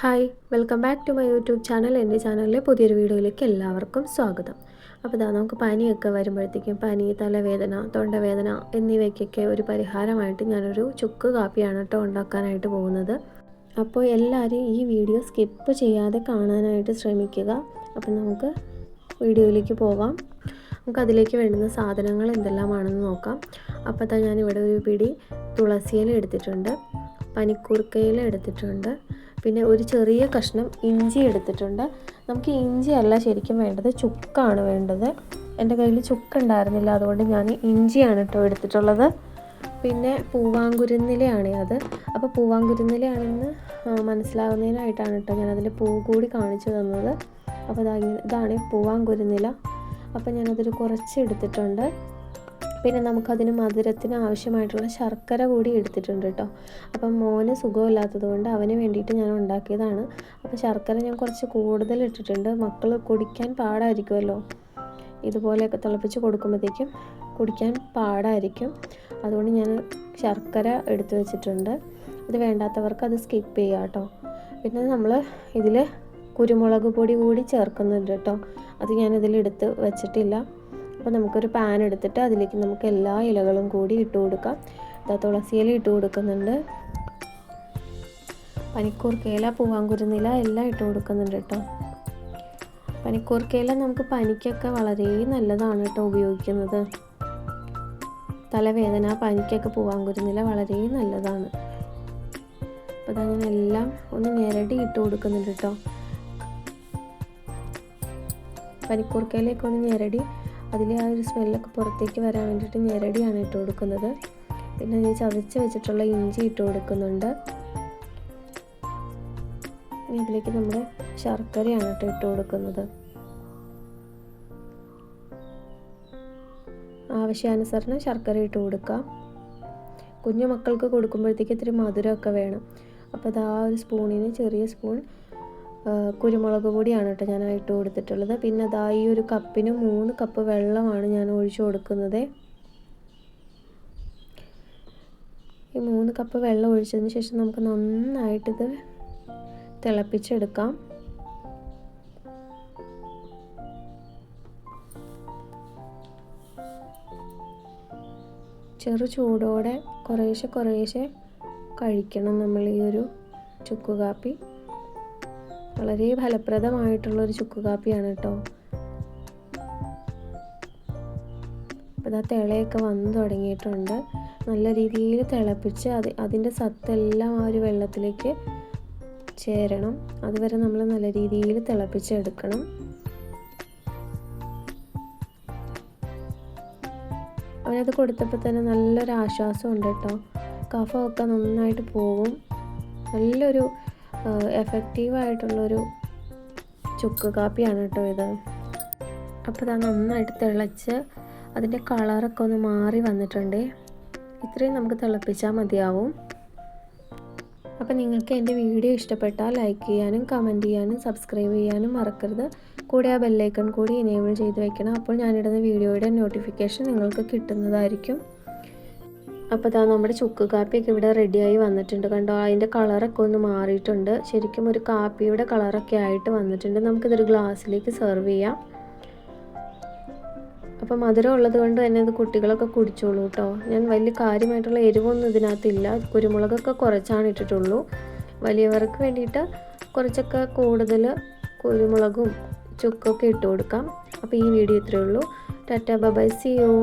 Hi welcome back to my YouTube channel. എന്റെ ചാനലിലെ പുതിയൊരു വീഡിയോയിലേക്ക് എല്ലാവർക്കും സ്വാഗതം. അപ്പോൾ ഇതാ നമുക്ക് പനിയൊക്കെ വരുമ്പോഴത്തേക്കും പനി തലവേദന തൊണ്ടവേദന എന്നിവയ്ക്കൊക്കെ ഒരു പരിഹാരമായിട്ട് ഞാനൊരു ചുക്ക് കാപ്പിയാണ് കേട്ടോ ഉണ്ടാക്കാനായിട്ട് പോകുന്നത്. അപ്പോൾ എല്ലാവരും ഈ വീഡിയോ സ്കിപ്പ് ചെയ്യാതെ കാണാനായിട്ട് ശ്രമിക്കുക. അപ്പോൾ നമുക്ക് വീഡിയോയിലേക്ക് പോകാം. നമുക്ക് അതിലേക്ക് വേണ്ടുന്ന സാധനങ്ങൾ എന്തെല്ലാമാണെന്ന് നോക്കാം. അപ്പോൾ തന്നെ ഞാനിവിടെ ഒരു പിടി തുളസിയില എടുത്തിട്ടുണ്ട് പനിക്കൂർക്കയില എടുത്തിട്ടുണ്ട് പിന്നെ ഒരു ചെറിയ കഷ്ണം ഇഞ്ചി എടുത്തിട്ടുണ്ട്. നമുക്ക് ഇഞ്ചി അല്ല ശരിക്കും വേണ്ടത് ചുക്കാണ് വേണ്ടത്. എന്റെ കയ്യിൽ ചുക്ക് ഉണ്ടായിരുന്നില്ല അതുകൊണ്ട് ഞാൻ ഇഞ്ചിയാണ് കേട്ടോ എടുത്തിട്ടുള്ളത്. പിന്നെ പൂവാങ്കുരുന്നിലയാണ് അത്. അപ്പോൾ പൂവാങ്കുരുന്നിലയാണെന്ന് മനസ്സിലാവുന്നതിനായിട്ടാണ് കേട്ടോ ഞാൻ അതിന്റെ പൂ കൂടി കാണിച്ചു തന്നത്. അപ്പോൾ ഇതാ ഇതാണ് പൂവാങ്കുരുന്നില. അപ്പോൾ ഞാനതൊരു കുറച്ച് എടുത്തിട്ടുണ്ട്. പിന്നെ നമുക്കതിന് മധുരത്തിന് ആവശ്യമായിട്ടുള്ള ശർക്കര കൂടി എടുത്തിട്ടുണ്ട് കേട്ടോ. അപ്പം മോന് സുഖമില്ലാത്തത് കൊണ്ട് അവന് വേണ്ടിയിട്ട് ഞാൻ ഉണ്ടാക്കിയതാണ്. അപ്പോൾ ശർക്കര ഞാൻ കുറച്ച് കൂടുതൽ ഇട്ടിട്ടുണ്ട്. മക്കൾ കുടിക്കാൻ പാടായിരിക്കുമല്ലോ. ഇതുപോലെയൊക്കെ തിളപ്പിച്ച് കൊടുക്കുമ്പോഴത്തേക്കും കുടിക്കാൻ പാടായിരിക്കും. അതുകൊണ്ട് ഞാൻ ശർക്കര എടുത്തു വെച്ചിട്ടുണ്ട്. ഇത് വേണ്ടാത്തവർക്ക് അത് സ്കിപ്പ് ചെയ്യുക കേട്ടോ. പിന്നെ നമ്മൾ ഇതിൽ കുരുമുളക് പൊടി കൂടി ചേർക്കുന്നുണ്ട് കേട്ടോ. അത് ഞാൻ ഇതിലെടുത്ത് വെച്ചിട്ടില്ല. അപ്പോൾ നമുക്കൊരു പാൻ എടുത്തിട്ട് അതിലേക്ക് നമുക്ക് എല്ലാ ഇലകളും കൂടി ഇട്ട് കൊടുക്കാം. ഇതാ തുളസിയില ഇട്ട് കൊടുക്കുന്നുണ്ട്. പനിക്കൂർക്കയില പൂവാങ്കുരുന്നില എല്ലാം ഇട്ട് കൊടുക്കുന്നുണ്ട് കേട്ടോ. പനിക്കൂർക്കയില നമുക്ക് പനിക്കൊക്കെ വളരെ നല്ലതാണ് കേട്ടോ ഉപയോഗിക്കുന്നത്. തലവേദന പനിക്കൊക്കെ പൂവാങ്കുരുന്നില വളരെ നല്ലതാണ്. അപ്പോൾ അതാ എല്ലാം ഒന്ന് ഞെരടി ഇട്ട് കൊടുക്കുന്നുണ്ട് കേട്ടോ. പനിക്കൂർക്കയിലേക്ക് ഒന്ന് ഞെരടി അതിലെ ആ ഒരു സ്മെല്ലൊക്കെ പുറത്തേക്ക് വരാൻ വേണ്ടിയിട്ട് ഞെരടിയാണ് ഇട്ട് കൊടുക്കുന്നത്. പിന്നെ ഞാൻ ചതച്ച് വെച്ചിട്ടുള്ള ഇഞ്ചി ഇട്ട് കൊടുക്കുന്നുണ്ട്. ഇതിലേക്ക് നമ്മുടെ ശർക്കരയാണ് കേട്ടോ ഇട്ട് കൊടുക്കുന്നത്. ആവശ്യാനുസരണം ശർക്കര ഇട്ട് കൊടുക്കാം കുഞ്ഞു മക്കൾക്ക് കൊടുക്കുമ്പോഴത്തേക്ക് ഇത്തിരി മധുരമൊക്കെ വേണം. അപ്പോൾ അത് ആ ഒരു സ്പൂണിന് ചെറിയ സ്പൂൺ കുരുമുളക് പൊടിയാണ് കേട്ടോ ഞാൻ ഇട്ട് കൊടുത്തിട്ടുള്ളത്. പിന്നെ അതാ ഈ ഒരു കപ്പിന് മൂന്ന് കപ്പ് വെള്ളമാണ് ഞാൻ ഒഴിച്ചു കൊടുക്കുന്നത്. ഈ മൂന്ന് കപ്പ് വെള്ളം ഒഴിച്ചതിന് ശേഷം നമുക്ക് നന്നായിട്ടിത് തിളപ്പിച്ചെടുക്കാം. ചെറു ചൂടോടെ കുറേശ്ശെ കുറേശ്ശെ കഴിക്കണം നമ്മൾ ഈ ഒരു ചുക്ക് കാപ്പി. വളരെ ഫലപ്രദമായിട്ടുള്ളൊരു ചുക്ക് കാപ്പിയാണ് കേട്ടോ. അപ്പോൾ ഇതാ തിളയൊക്കെ വന്നു തുടങ്ങിയിട്ടുണ്ട്. നല്ല രീതിയിൽ തിളപ്പിച്ച് അത് അതിന്റെ സത്തെല്ലാം ആ ഒരു വെള്ളത്തിലേക്ക് ചേരണം. അതുവരെ നമ്മൾ നല്ല രീതിയിൽ തിളപ്പിച്ചെടുക്കണം. അവനത് കൊടുത്തപ്പോൾ തന്നെ നല്ലൊരു ആശ്വാസം ഉണ്ട് കേട്ടോ. കഫമൊക്കെ നന്നായിട്ട് പോവും. നല്ലൊരു എഫക്റ്റീവായിട്ടുള്ളൊരു ചുക്ക് കാപ്പിയാണ് കേട്ടോ ഇത്. അപ്പോൾ ഇത് നന്നായിട്ട് തിളച്ച് അതിന്റെ കളറൊക്കെ ഒന്ന് മാറി വന്നിട്ടുണ്ട്. ഇത്രയും നമുക്ക് തിളപ്പിച്ചാൽ മതിയാവും. അപ്പോൾ നിങ്ങൾക്ക് എന്റെ വീഡിയോ ഇഷ്ടപ്പെട്ടാൽ ലൈക്ക് ചെയ്യാനും കമന്റ് ചെയ്യാനും സബ്സ്ക്രൈബ് ചെയ്യാനും മറക്കരുത്. കൂടെ ആ ബെല്ലൈക്കൺ കൂടി എനേബിൾ ചെയ്ത് വെക്കണം. അപ്പോൾ ഞാനിടുന്ന വീഡിയോയുടെ നോട്ടിഫിക്കേഷൻ നിങ്ങൾക്ക് കിട്ടുന്നതായിരിക്കും. അപ്പോൾ ഇതാ നമ്മുടെ ചുക്ക് കാപ്പിയൊക്കെ ഇവിടെ റെഡിയായി വന്നിട്ടുണ്ട്. കണ്ടോ അതിന്റെ കളറൊക്കെ ഒന്ന് മാറിയിട്ടുണ്ട്. ശരിക്കും ഒരു കാപ്പിയുടെ കളറൊക്കെ ആയിട്ട് വന്നിട്ടുണ്ട്. നമുക്കിതൊരു ഗ്ലാസ്സിലേക്ക് സെർവ് ചെയ്യാം. അപ്പോൾ മധുരം ഉള്ളത് കൊണ്ട് തന്നെ ഇത് കുട്ടികളൊക്കെ കുടിച്ചോളൂ കേട്ടോ ഞാൻ വലിയ കാര്യമായിട്ടുള്ള എരിവൊന്നും ഇതിനകത്തില്ല. കുരുമുളകൊക്കെ കുറച്ചാണ് ഇട്ടിട്ടുള്ളൂ. വലിയവർക്ക് വേണ്ടിയിട്ട് കുറച്ചൊക്കെ കൂടുതൽ കുരുമുളകും ചുക്കൊക്കെ ഇട്ട് കൊടുക്കാം. അപ്പോൾ ഈ വീഡിയോ ഇത്രയേ ഉള്ളൂ. Tata by C U